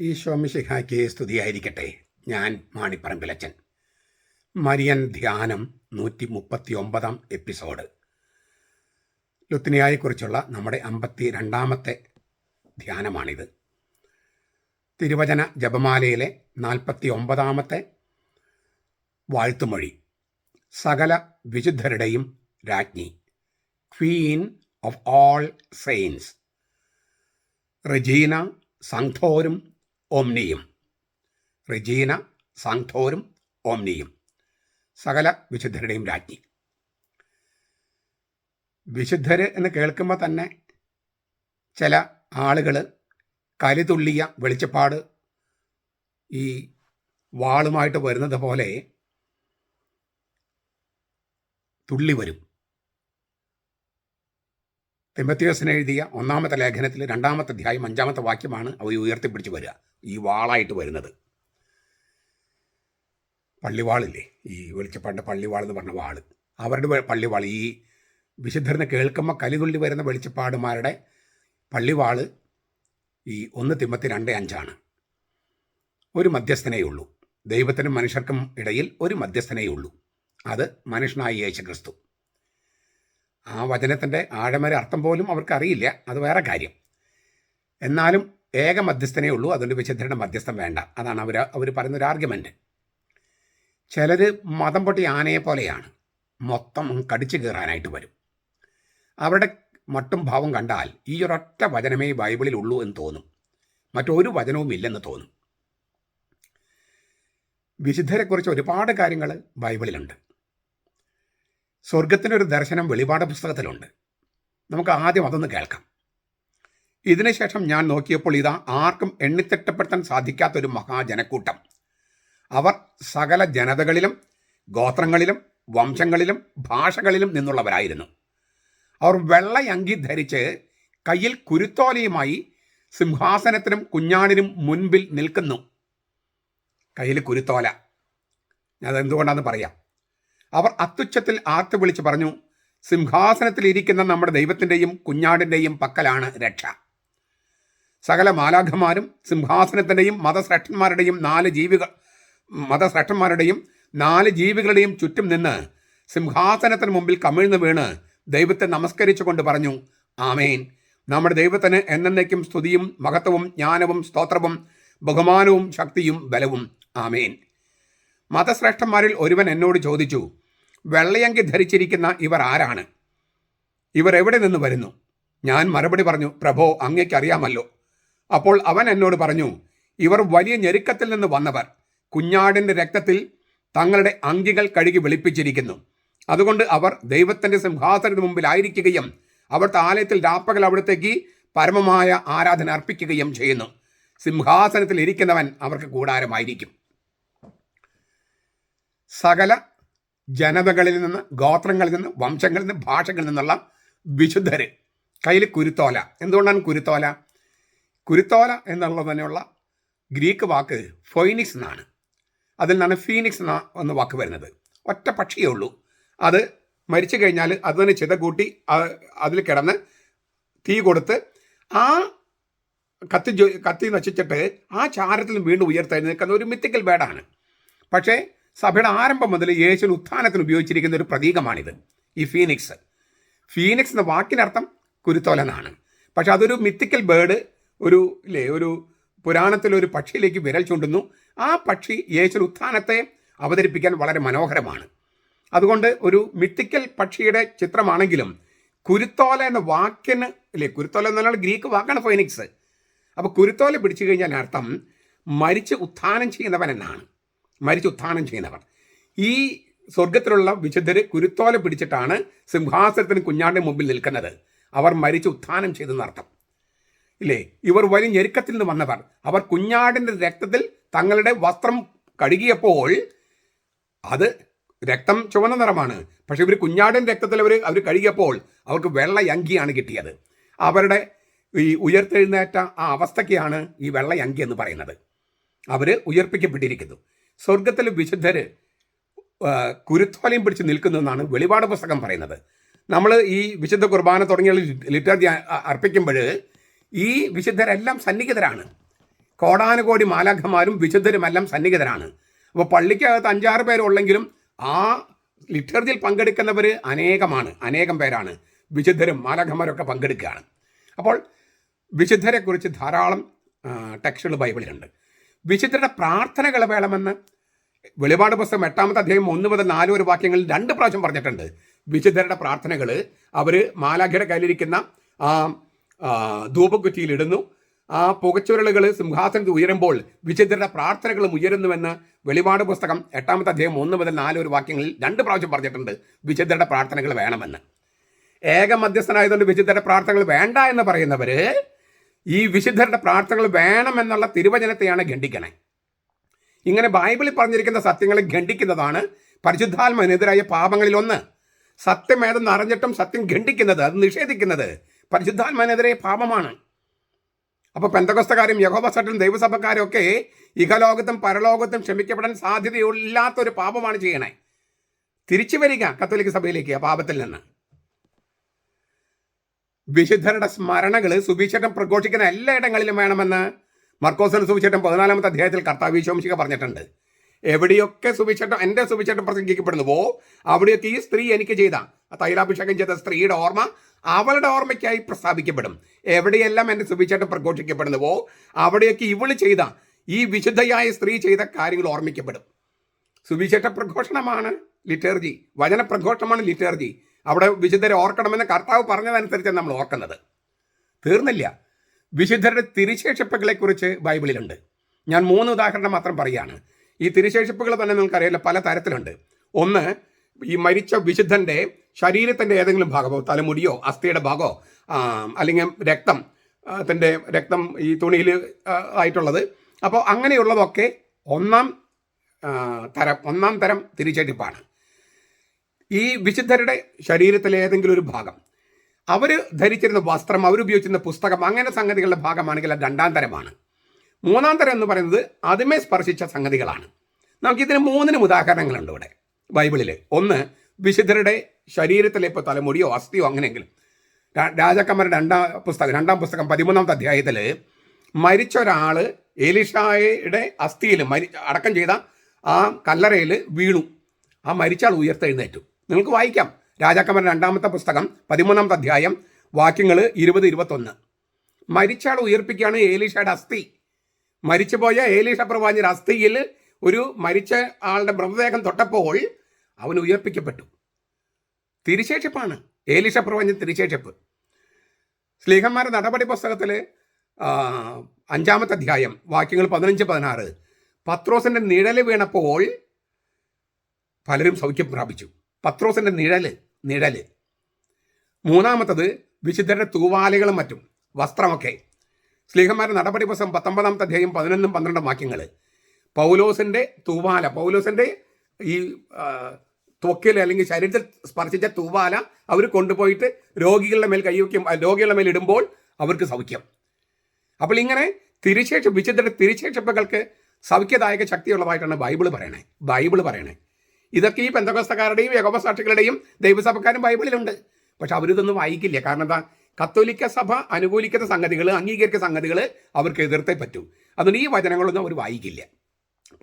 ഈശോമിശിഹായ്ക്ക് സ്തുതിയായിരിക്കട്ടെ. ഞാൻ മാണിപ്പറമ്പിലച്ചൻ. മരിയൻ ധ്യാനം നൂറ്റി മുപ്പത്തി ഒമ്പതാം എപ്പിസോഡ്. ലുത്തിനിയായെക്കുറിച്ചുള്ള നമ്മുടെ അമ്പത്തി രണ്ടാമത്തെ ധ്യാനമാണിത്. തിരുവചന ജപമാലയിലെ നാൽപ്പത്തി ഒമ്പതാമത്തെ വാഴ്ത്തുമൊഴി. സകല വിശുദ്ധരുടെയും രാജ്ഞി. Queen of all saints. Regina സാങ്ഥോരും ഓംനിയും. റെജീന സാങ്തോരും ഓംനിയും. സകല വിശുദ്ധരുടെയും രാജ്ഞി. വിശുദ്ധർ എന്ന് കേൾക്കുമ്പോൾ തന്നെ ചില ആളുകൾ കലിതുള്ളിയ വെളിച്ചപ്പാട് ഈ വാളുമായിട്ട് വരുന്നത് പോലെ തുള്ളി വരും. തിമത്യോസിന് എഴുതിയ ഒന്നാമത്തെ ലേഖനത്തിൽ രണ്ടാമത്തെ അധ്യായം അഞ്ചാമത്തെ വാക്യമാണ് അവർ ഉയർത്തിപ്പിടിച്ച് വരിക. ഈ വാളായിട്ട് വരുന്നത്. പള്ളിവാളില്ലേ? ഈ വെളിച്ചപ്പാടിന്റെ പള്ളിവാൾ എന്ന് പറഞ്ഞ വാൾ അവരുടെ പള്ളിവാൾ. ഈ വിശുദ്ധരനെ കേൾക്കുമ്പോൾ കലിതുള്ളി വരുന്ന വെളിച്ചപ്പാടുമാരുടെ പള്ളിവാൾ ഈ ഒന്ന് തിമ്മത്തി രണ്ട് അഞ്ചാണ്. ഒരു മധ്യസ്ഥനേ ഉള്ളൂ. ദൈവത്തിനും മനുഷ്യർക്കും ഇടയിൽ ഒരു മധ്യസ്ഥനേ ഉള്ളൂ. അത് മനുഷ്യനായ യേശു ക്രിസ്തു ആ വചനത്തിന്റെ ആഴമര അർത്ഥം പോലും അവർക്കറിയില്ല. അത് വേറെ കാര്യം. എന്നാലും ഏക മധ്യസ്ഥനേ ഉള്ളൂ. അതുകൊണ്ട് വിശുദ്ധരുടെ മധ്യസ്ഥം വേണ്ട. അതാണ് അവർ അവർ പറയുന്നൊരു ആർഗ്യുമെന്റ് ചിലർ മതം പൊട്ടി ആനയെ പോലെയാണ്. മൊത്തം കടിച്ചു കയറാനായിട്ട് വരും. അവരുടെ മട്ടും ഭാവം കണ്ടാൽ ഈ ഒരൊറ്റ വചനമേ ബൈബിളിൽ ഉള്ളൂ എന്ന് തോന്നും. മറ്റൊരു വചനവും ഇല്ലെന്ന് തോന്നും. വിശുദ്ധരെക്കുറിച്ച് ഒരുപാട് കാര്യങ്ങൾ ബൈബിളിലുണ്ട്. സ്വർഗത്തിനൊരു ദർശനം വെളിപാട് പുസ്തകത്തിലുണ്ട്. നമുക്ക് ആദ്യം അതൊന്ന് കേൾക്കാം. ഇതിനുശേഷം ഞാൻ നോക്കിയപ്പോൾ ഇതാ ആർക്കും എണ്ണിത്തിട്ടപ്പെടുത്താൻ സാധിക്കാത്തൊരു മഹാജനക്കൂട്ടം. അവർ സകല ജനതകളിലും ഗോത്രങ്ങളിലും വംശങ്ങളിലും ഭാഷകളിലും നിന്നുള്ളവരായിരുന്നു. അവർ വെള്ളയങ്കി ധരിച്ച് കയ്യിൽ കുരുത്തോലയുമായി സിംഹാസനത്തിനും കുഞ്ഞാടിനും മുൻപിൽ നിൽക്കുന്നു. കയ്യിൽ കുരുത്തോല. അതെന്തുകൊണ്ടാണെന്ന് പറയാം. അവർ അത്യുച്ചത്തിൽ ആർത്തു വിളിച്ച് പറഞ്ഞു സിംഹാസനത്തിൽ ഇരിക്കുന്ന നമ്മുടെ ദൈവത്തിന്റെയും കുഞ്ഞാടിന്റെയും പക്കലാണ് രക്ഷ. സകല മാലാഖമാരും സിംഹാസനത്തിന്റെയും മതശ്രേഷ്ഠന്മാരുടെയും നാല് ജീവികൾ മതശ്രേഷ്ഠന്മാരുടെയും നാല് ജീവികളുടെയും ചുറ്റും നിന്ന് സിംഹാസനത്തിന് മുമ്പിൽ കമിഴ്ന്നു വീണ് ദൈവത്തെ നമസ്കരിച്ചുകൊണ്ട് പറഞ്ഞു ആമേൻ. നമ്മുടെ ദൈവത്തിന് എന്നേക്കും സ്തുതിയും മഹത്വവും ജ്ഞാനവും സ്തോത്രവും ബഹുമാനവും ശക്തിയും ബലവും. ആമേൻ. മതശ്രേഷ്ഠന്മാരിൽ ഒരുവൻ എന്നോട് ചോദിച്ചു വെള്ളയങ്കി ധരിച്ചിരിക്കുന്ന ഇവർ ആരാണ്? ഇവർ എവിടെ നിന്ന് വരുന്നു? ഞാൻ മറുപടി പറഞ്ഞു പ്രഭോ അങ്ങയ്ക്കറിയാമല്ലോ അപ്പോൾ അവൻ എന്നോട് പറഞ്ഞു ഇവർ വലിയ ഞെരുക്കത്തിൽ നിന്ന് വന്നവർ. കുഞ്ഞാടിന്റെ രക്തത്തിൽ തങ്ങളുടെ അങ്കികൾ കഴുകി വെളുപ്പിച്ചിരിക്കുന്നു. അതുകൊണ്ട് അവർ ദൈവത്തിന്റെ സിംഹാസനത്തിന് മുമ്പിലായിരിക്കുകയും അവിടുത്തെ ആലയത്തിൽ രാപ്പകൽ അവിടത്തേക്ക് പരമമായ ആരാധന അർപ്പിക്കുകയും ചെയ്യുന്നു. സിംഹാസനത്തിൽ ഇരിക്കുന്നവൻ അവർക്ക് കൂടാരമായിരിക്കും. സകല ജനതകളിൽ നിന്ന് ഗോത്രങ്ങളിൽ നിന്ന് വംശങ്ങളിൽ നിന്ന് ഭാഷകളിൽ നിന്നുള്ള വിശുദ്ധര്. കയ്യിൽ കുരുത്തോല. എന്തുകൊണ്ടാണ് കുരുത്തോല? കുരുത്തോല എന്നുള്ളത് തന്നെയുള്ള ഗ്രീക്ക് വാക്ക് ഫൊയിനിക്സ് എന്നാണ്. അതിൽ നിന്നാണ് ഫീനിക്സ് എന്ന വാക്ക് വരുന്നത്. ഒറ്റ പക്ഷിയേ ഉള്ളൂ. അത് മരിച്ചു കഴിഞ്ഞാൽ അത് തന്നെ ചിത കൂട്ടി അതിൽ കിടന്ന് തീ കൊടുത്ത് ആ കത്തി കത്തി നശിച്ചിട്ട് ആ ചാരത്തിൽ വീണ്ടും ഉയർത്തെഴുന്നേൽക്കുന്ന ഒരു മിത്തിക്കൽ ബേഡാണ് പക്ഷേ സഭയുടെ ആരംഭം മുതൽ യേശുവിന് ഉത്ഥാനത്തിന് ഉപയോഗിച്ചിരിക്കുന്ന ഒരു പ്രതീകമാണിത് ഈ ഫീനിക്സ്. ഫീനിക്സ് എന്ന വാക്കിനർത്ഥം കുരുത്തോലനാണ്. പക്ഷെ അതൊരു മിത്തിക്കൽ ബേർഡ് ഒരു ഇല്ലേ ഒരു പുരാണത്തിൽ ഒരു പക്ഷിയിലേക്ക് വിരൽ ചൂണ്ടുന്നു. ആ പക്ഷി യേശു ഉത്ഥാനത്തെ അവതരിപ്പിക്കാൻ വളരെ മനോഹരമാണ്. അതുകൊണ്ട് ഒരു മിത്തിക്കൽ പക്ഷിയുടെ ചിത്രമാണെങ്കിലും കുരുത്തോല എന്ന വാക്കിന് ഇല്ലേ കുരുത്തോല എന്ന് പറഞ്ഞാൽ ഗ്രീക്ക് വാക്കാണ് ഫൈനിക്സ് അപ്പോൾ കുരുത്തോല പിടിച്ചു കഴിഞ്ഞാൽ അർത്ഥം മരിച്ച് ഉത്ഥാനം ചെയ്യുന്നവൻ എന്നാണ്. മരിച്ച് ഉത്ഥാനം ചെയ്യുന്നവർ ഈ സ്വർഗത്തിലുള്ള വിശുദ്ധര് കുരുത്തോല പിടിച്ചിട്ടാണ് സിംഹാസനത്തിന് കുഞ്ഞാന്റെ മുമ്പിൽ നിൽക്കുന്നത്. അവർ മരിച്ച് ഉത്ഥാനം ചെയ്തെന്നർത്ഥം. ഇല്ലേ? ഇവർ വലിയ ഞെരുക്കത്തിൽ നിന്ന് വന്നവർ. അവർ കുഞ്ഞാടിന്റെ രക്തത്തിൽ തങ്ങളുടെ വസ്ത്രം കഴുകിയപ്പോൾ അത് രക്തം ചുവന്ന നിറമാണ്. പക്ഷെ ഇവർ കുഞ്ഞാടൻ രക്തത്തിൽ അവർ അവർ കഴുകിയപ്പോൾ അവർക്ക് വെള്ള അങ്കിയാണ് കിട്ടിയത്. അവരുടെ ഈ ഉയർത്തെഴുന്നേറ്റ ആ അവസ്ഥയ്ക്കാണ് ഈ വെള്ള അങ്കി എന്ന് പറയുന്നത്. അവർ ഉയർപ്പിക്കപ്പെട്ടിരിക്കുന്നു. സ്വർഗത്തിൽ വിശുദ്ധർ കുരുത്തോലയും പിടിച്ച് നിൽക്കുന്നു എന്നാണ് വെളിപാട് പുസ്തകം പറയുന്നത്. നമ്മൾ ഈ വിശുദ്ധ കുർബാന തുടങ്ങിയ ലിറ്റർ അർപ്പിക്കുമ്പോൾ ഈ വിശുദ്ധരെല്ലാം സന്നിഹിതരാണ്. കോടാനുകോടി മാലാഖമാരും വിശുദ്ധരുമെല്ലാം സന്നിഹിതരാണ്. അപ്പോൾ പള്ളിക്കകത്ത് അഞ്ചാറ് പേരുള്ളെങ്കിലും ആ ലിറ്റർജിയിൽ പങ്കെടുക്കുന്നവർ അനേകമാണ് അനേകം പേരാണ്. വിശുദ്ധരും മാലാഖമാരൊക്കെ പങ്കെടുക്കുകയാണ്. അപ്പോൾ വിശുദ്ധരെക്കുറിച്ച് ധാരാളം ടെക്സ്റ്റുകൾ ബൈബിളിലുണ്ട്. വിശുദ്ധരുടെ പ്രാർത്ഥനകൾ വേണമെന്ന് വെളിപാട് പുസ്തകം എട്ടാമത്തെ അധ്യായം ഒന്ന് മുതൽ നാല് ഒരു വാക്യങ്ങളിൽ രണ്ട് പ്രാവശ്യം പറഞ്ഞിട്ടുണ്ട്. വിശുദ്ധരുടെ പ്രാർത്ഥനകൾ അവർ മാലാഖയുടെ കയ്യിലിരിക്കുന്ന ധൂപക്കുറ്റിയിൽ ഇടുന്നു ആ പുകച്ചുരുളുകൾ സിംഹാസനത്തിൽ ഉയരുമ്പോൾ വിശുദ്ധരുടെ പ്രാർത്ഥനകളും ഉയരുന്നുവെന്ന് വെളിപാട് പുസ്തകം എട്ടാമത്തെ അധ്യായം ഒന്ന് മുതൽ നാല് ഒരു വാക്യങ്ങളിൽ രണ്ട് പ്രാവശ്യം പറഞ്ഞിട്ടുണ്ട്. വിശുദ്ധരുടെ പ്രാർത്ഥനകൾ വേണമെന്ന്. ഏക മധ്യസ്ഥനായതുകൊണ്ട് വിശുദ്ധരുടെ പ്രാർത്ഥനകൾ വേണ്ട എന്ന് പറയുന്നവർ ഈ വിശുദ്ധരുടെ പ്രാർത്ഥനകൾ വേണമെന്നുള്ള തിരുവചനത്തെയാണ് ഖണ്ഡിക്കണേ. ഇങ്ങനെ ബൈബിളിൽ പറഞ്ഞിരിക്കുന്ന സത്യങ്ങളെ ഖണ്ഡിക്കുന്നതാണ് പരിശുദ്ധാത്മനെതിരായ പാപങ്ങളിൽ ഒന്ന്. സത്യം ഏതെന്ന് അറിഞ്ഞിട്ടും സത്യം ഖണ്ഡിക്കുന്നത് അത് നിഷേധിക്കുന്നത് പരിശുദ്ധാത്മനെതിരായ പാപമാണ്. അപ്പോൾ പെന്തകസ്തക്കാരും യഹോബസട്ടും ദൈവസഭക്കാരും ഒക്കെ ഇഹലോകത്തും പരലോകത്തും ക്ഷമിക്കപ്പെടാൻ സാധ്യതയില്ലാത്തൊരു പാപമാണ് ചെയ്യണേ. തിരിച്ചു വരിക കത്തോലിക്ക സഭയിലേക്ക് ആ പാപത്തിൽ നിന്ന്. വിശുദ്ധരുടെ സ്മരണകൾ സുവിശേഷം പ്രഘോഷിക്കുന്ന എല്ലായിടങ്ങളിലും വേണമെന്ന് മർക്കോസിന് സുവിശേഷം പതിനാലാമത്തെ അധ്യായത്തിൽ കർത്താവ് വിശ്വംശിക പറഞ്ഞിട്ടുണ്ട്. എവിടെയൊക്കെ സുവിശേഷം എന്റെ സുവിശേഷം പ്രസംഗിക്കപ്പെടുന്നുവോ അവിടെയൊക്കെ ഈ സ്ത്രീ എനിക്ക് ചെയ്ത തൈലാഭിഷേകം ചെയ്ത സ്ത്രീയുടെ ഓർമ്മ അവളുടെ ഓർമ്മയ്ക്കായി പ്രസ്താവിക്കപ്പെടും. എവിടെയെല്ലാം എന്റെ സുവിശേഷം പ്രഘോഷിക്കപ്പെടുന്നുവോ അവിടെയൊക്കെ ഇവൾ ചെയ്ത ഈ വിശുദ്ധയായ സ്ത്രീ ചെയ്ത കാര്യങ്ങൾ ഓർമ്മിക്കപ്പെടും. സുവിശേഷ പ്രഘോഷണമാണ് ലിറ്റേർജി വചന പ്രഘോഷണമാണ് ലിറ്റേർജി. അവിടെ വിശുദ്ധരെ ഓർക്കണമെന്ന് കർത്താവ് പറഞ്ഞതനുസരിച്ചാണ് നമ്മൾ ഓർക്കുന്നത്. തീർന്നില്ല. വിശുദ്ധരുടെ തിരിശേഷിപ്പുകളെക്കുറിച്ച് ബൈബിളിലുണ്ട്. ഞാൻ മൂന്ന് ഉദാഹരണം മാത്രം പറയുകയാണ്. ഈ തിരിശേഷിപ്പുകൾ തന്നെ നിങ്ങൾക്കറിയാലോ പല തരത്തിലുണ്ട്. ഒന്ന് ഈ മരിച്ച വിശുദ്ധന്റെ ശരീരത്തിന്റെ ഏതെങ്കിലും ഭാഗമോ തലമുടിയോ അസ്ഥിയുടെ ഭാഗമോ അല്ലെങ്കിൽ രക്തം ത്തിന്റെ രക്തം ഈ തുണിയിൽ ആയിട്ടുള്ളത്. അപ്പോൾ അങ്ങനെയുള്ളതൊക്കെ ഒന്നാം തരം ഒന്നാം തരം തിരിച്ചടിപ്പാണ്. ഈ വിശുദ്ധരുടെ ശരീരത്തിലെ ഏതെങ്കിലും ഒരു ഭാഗം അവർ ധരിച്ചിരുന്ന വസ്ത്രം അവരുപയോഗിച്ചിരുന്ന പുസ്തകം അങ്ങനെ സംഗതികളുടെ ഭാഗമാണെങ്കിൽ അത് രണ്ടാം തരമാണ്. മൂന്നാം തരം എന്ന് പറയുന്നത് അതുമേ സ്പർശിച്ച സംഗതികളാണ്. നമുക്കിതിന് മൂന്നിനും ഉദാഹരണങ്ങളുണ്ട് ഇവിടെ ബൈബിളിൽ ഒന്ന് വിശുദ്ധരുടെ ശരീരത്തിലെ ഇപ്പോൾ തലമുടിയോ അസ്ഥിയോ അങ്ങനെയെങ്കിലും രാജാക്കന്മാരുടെ രണ്ടാം പുസ്തകം രണ്ടാം പുസ്തകം പതിമൂന്നാമത്തെ അധ്യായത്തിൽ മരിച്ച ഒരാൾ എലിഷായുടെ അസ്ഥിയിൽ മരി അടക്കം ചെയ്ത ആ കല്ലറയിൽ വീണു. ആ മരിച്ചാൾ ഉയർത്തെഴുന്നേറ്റു. നിങ്ങൾക്ക് വായിക്കാം. രാജാക്കന്മാരുടെ രണ്ടാമത്തെ പുസ്തകം പതിമൂന്നാമത്തെ അധ്യായം വാക്യങ്ങൾ ഇരുപത് ഇരുപത്തൊന്ന്. മരിച്ചാൾ ഉയർപ്പിക്കുകയാണ് ഏലീഷയുടെ അസ്ഥി. മരിച്ചുപോയ ഏലീഷ പ്രവാചിയുടെ അസ്ഥിയിൽ ഒരു മരിച്ച ആളുടെ മൃതദേഹം തൊട്ടപ്പോൾ അവൻ ഉയർപ്പിക്കപ്പെട്ടു. തിരിശേഷിപ്പാണ്. ഏലിഷ പ്രവാചൻ തിരിശേഷിപ്പ്. സ്ലീഹന്മാരുടെ നടപടി പുസ്തകത്തിൽ അഞ്ചാമത്തെ അധ്യായം വാക്യങ്ങൾ പതിനഞ്ച് പതിനാറ്. പത്രോസിന്റെ നിഴൽ വീണപ്പോൾ പലരും സൗഖ്യം പ്രാപിച്ചു. പത്രോസിന്റെ നിഴൽ നിഴൽ. മൂന്നാമത്തത് വിശുദ്ധരുടെ തൂവാലകളും മറ്റും വസ്ത്രമൊക്കെ. സ്ലീഹന്മാരുടെ നടപടി പുസ്തകം പത്തൊമ്പതാമത്തെ അധ്യായം പതിനൊന്നും പന്ത്രണ്ടും വാക്യങ്ങൾ പൗലോസിന്റെ തൂവാല പൗലോസിന്റെ ഈ ത്വക്കിൽ അല്ലെങ്കിൽ ശരീരത്തിൽ സ്പർശിച്ച തൂവാല അവർ കൊണ്ടുപോയിട്ട് രോഗികളുടെ മേൽ കൈവയ്ക്കും രോഗികളുടെ മേൽ ഇടുമ്പോൾ അവർക്ക് സൗഖ്യം. അപ്പോൾ ഇങ്ങനെ തിരിശേഷ വിശുദ്ധരുടെ തിരിശേഷിപ്പുകൾക്ക് സൗഖ്യദായക ശക്തിയുള്ളതായിട്ടാണ് ബൈബിൾ പറയണേ. ബൈബിൾ പറയണേ. ഇതൊക്കെ ഈ പെന്തകോസ്തക്കാരുടെയും യകോപസാക്ഷികളുടെയും ദൈവസഭക്കാരും ബൈബിളിലുണ്ട്. പക്ഷെ അവരിതൊന്നും വായിക്കില്ല. കാരണം എന്താ? കത്തോലിക്ക സഭ അനുകൂലിക്കുന്ന സംഗതികൾ അംഗീകരിക്കുന്ന സംഗതികൾ അവർക്ക് എതിർത്തേ പറ്റൂ. അതുകൊണ്ട് ഈ വചനങ്ങളൊന്നും അവർ വായിക്കില്ല.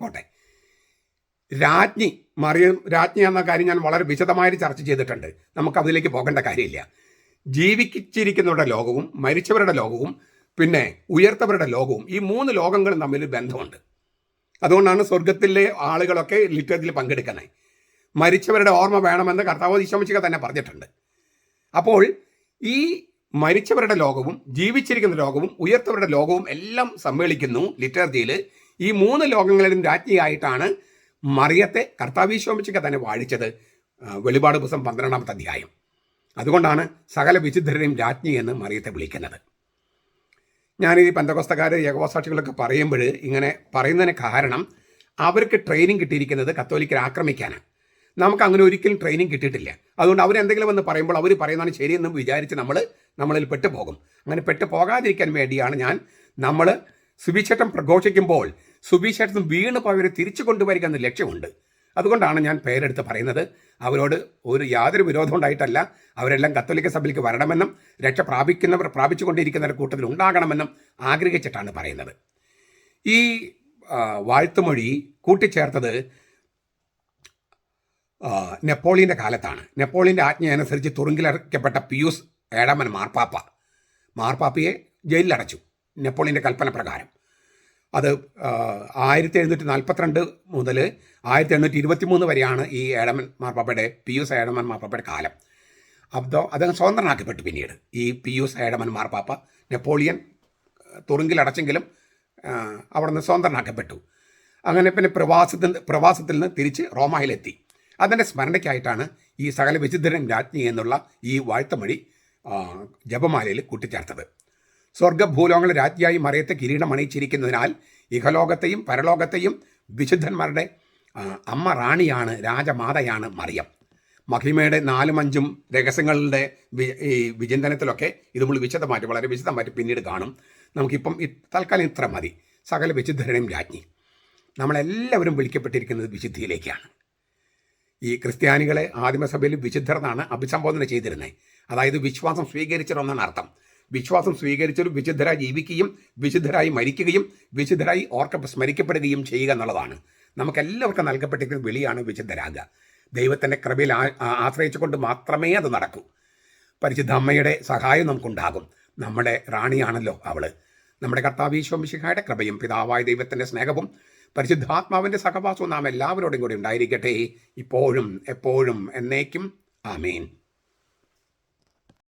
പോട്ടെ. രാജ്ഞി മറിയം രാജ്ഞി എന്ന കാര്യം ഞാൻ വളരെ വിശദമായിട്ട് ചർച്ച ചെയ്തിട്ടുണ്ട്. നമുക്ക് അതിലേക്ക് പോകേണ്ട കാര്യമില്ല. ജീവിച്ചിരിക്കുന്നവരുടെ ലോകവും മരിച്ചവരുടെ ലോകവും പിന്നെ ഉയർത്തവരുടെ ലോകവും ഈ മൂന്ന് ലോകങ്ങളും തമ്മിൽ ബന്ധമുണ്ട്. അതുകൊണ്ടാണ് സ്വർഗത്തിലെ ആളുകളൊക്കെ ലിറ്ററത്തിൽ പങ്കെടുക്കുന്നത്. മരിച്ചവരുടെ ഓർമ്മ വേണമെന്ന് കർത്താവ് ഈശോമിച്ചിക തന്നെ പറഞ്ഞിട്ടുണ്ട്. അപ്പോൾ ഈ മരിച്ചവരുടെ ലോകവും ജീവിച്ചിരിക്കുന്ന ലോകവും ഉയർത്തവരുടെ ലോകവും എല്ലാം സമ്മേളിക്കുന്നു ലിറ്റർജിയിൽ ഈ മൂന്ന് ലോകങ്ങളിലും രാജ്ഞിയായിട്ടാണ് മറിയത്തെ കർത്താവീശോമിച്ചിക തന്നെ വാഴിച്ചത് വെളിപാട് പുസ്തകം പന്ത്രണ്ടാമത്തെ അധ്യായം. അതുകൊണ്ടാണ് സകല വിശുദ്ധരെയും രാജ്ഞി എന്ന് മറിയത്തെ വിളിക്കുന്നത്. ഈ പന്തകോസ്തക്കാർ യഗോസാക്ഷികളൊക്കെ പറയുമ്പോൾ ഇങ്ങനെ പറയുന്നതിന് കാരണം അവർക്ക് ട്രെയിനിങ് കിട്ടിയിരിക്കുന്നത് കത്തോലിക്കരെ ആക്രമിക്കാനാണ്. നമുക്ക് അങ്ങനെ ഒരിക്കലും ട്രെയിനിങ് കിട്ടിയിട്ടില്ല. അതുകൊണ്ട് അവരെന്തെങ്കിലും വന്ന് പറയുമ്പോൾ അവർ പറയുന്നതാണ് ശരിയെന്ന് വിചാരിച്ച് നമ്മൾ നമ്മളിൽ പെട്ടുപോകും. അങ്ങനെ പെട്ടു പോകാതിരിക്കാൻ വേണ്ടിയാണ് ഞാൻ നമ്മൾ സുവിശേഷം പ്രഘോഷിക്കുമ്പോൾ സുവിശേഷം വീണ് പോയവരെ തിരിച്ചു കൊണ്ടുവരിക എന്ന ലക്ഷ്യമുണ്ട്. അതുകൊണ്ടാണ് ഞാൻ പേരെടുത്ത് പറയുന്നത്. അവരോട് ഒരു യാതൊരു വിരോധം ഉണ്ടായിട്ടല്ല. അവരെല്ലാം കത്തോലിക്ക സഭയിലേക്ക് വരണമെന്നും രക്ഷ പ്രാപിക്കുന്നവർ പ്രാപിച്ചുകൊണ്ടിരിക്കുന്നവരുടെ കൂട്ടത്തിൽ ഉണ്ടാകണമെന്നും ആഗ്രഹിച്ചിട്ടാണ് പറയുന്നത്. ഈ വാഴ്ത്തുമൊഴി കൂട്ടിച്ചേർത്തത് നെപ്പോളിയന്റെ കാലത്താണ്. നെപ്പോളിയന്റെ ആജ്ഞയനുസരിച്ച് തുറുങ്കിലടയ്ക്കപ്പെട്ട പിയൂസ് ഏഴാമൻ മാർപ്പാപ്പ മാർപ്പാപ്പയെ ജയിലിലടച്ചു. നെപ്പോളിയന്റെ കൽപ്പന പ്രകാരം. അത് ആയിരത്തി എഴുന്നൂറ്റി നാൽപ്പത്തിരണ്ട് മുതൽ ആയിരത്തി എണ്ണൂറ്റി ഇരുപത്തി മൂന്ന് വരെയാണ് ഈ ഏഴമൻ മാർപ്പാപ്പയുടെ പി യു ഏഴമൻ മാർപ്പാപ്പയുടെ കാലം. അബ്ദോ അദ്ദേഹം സ്വതന്ത്രനാക്കപ്പെട്ടു പിന്നീട്. ഈ പി യു ഏഴമൻ മാർപ്പാപ്പ നെപ്പോളിയൻ തുറുങ്കിലടച്ചെങ്കിലും അവിടെ നിന്ന് സ്വതന്ത്രനാക്കപ്പെട്ടു. അങ്ങനെ പിന്നെ പ്രവാസത്തിൽ പ്രവാസത്തിൽ നിന്ന് തിരിച്ച് റോമായിലെത്തി. അതിന്റെ സ്മരണയ്ക്കായിട്ടാണ് ഈ സകല വിചിത്രൻ രാജ്ഞി എന്നുള്ള ഈ വാഴ്ത്തമൊഴി ജപമാലയിൽ കൂട്ടിച്ചേർത്തത്. സ്വർഗഭൂലോകങ്ങൾ രാജ്ഞിയായി മറയത്തെ കിരീടം അണിയിച്ചിരിക്കുന്നതിനാൽ ഇഹലോകത്തെയും പരലോകത്തെയും വിശുദ്ധന്മാരുടെ അമ്മ റാണിയാണ് രാജമാതയാണ് മറിയം. മഹിമയുടെ നാലും അഞ്ചും രഹസ്യങ്ങളുടെ ഈ വിചിന്തനത്തിലൊക്കെ ഇത് നമ്മൾ വിശദമായിട്ട് വളരെ വിശദമായിട്ട് പിന്നീട് കാണും. നമുക്കിപ്പം തൽക്കാലം ഇത്ര മതി. സകല വിശുദ്ധരുടെയും രാജ്ഞി. നമ്മളെല്ലാവരും വിളിക്കപ്പെട്ടിരിക്കുന്നത് വിശുദ്ധിയിലേക്കാണ്. ഈ ക്രിസ്ത്യാനികളെ ആദിമസഭയിൽ വിശുദ്ധർ എന്നാണ് അഭിസംബോധന ചെയ്തിരുന്നത് അതായത് വിശ്വാസം സ്വീകരിച്ചിരുന്നാണ് അർത്ഥം. വിശ്വാസം സ്വീകരിച്ചൊരു വിശുദ്ധരായി ജീവിക്കുകയും വിശുദ്ധരായി മരിക്കുകയും വിശുദ്ധരായി ഓർക്ക സ്മരിക്കപ്പെടുകയും ചെയ്യുക എന്നുള്ളതാണ്. നമുക്കെല്ലാവർക്കും നൽകപ്പെട്ടിരിക്കുന്ന വിളിയാണ് വിശുദ്ധരാകുക. ദൈവത്തിന്റെ കൃപയിൽ ആശ്രയിച്ചുകൊണ്ട് മാത്രമേ അത് നടക്കൂ. പരിശുദ്ധ അമ്മയുടെ സഹായം നമുക്കുണ്ടാകും. നമ്മുടെ റാണിയാണല്ലോ അവൾ നമ്മുടെ കർത്താവീശ്വംശിഹായുടെ കൃപയും പിതാവായ ദൈവത്തിന്റെ സ്നേഹവും പരിശുദ്ധാത്മാവിന്റെ സഹവാസവും നാം എല്ലാവരോടും കൂടി ഉണ്ടായിരിക്കട്ടെ. ഇപ്പോഴും എപ്പോഴും എന്നേക്കും. ആമീൻ.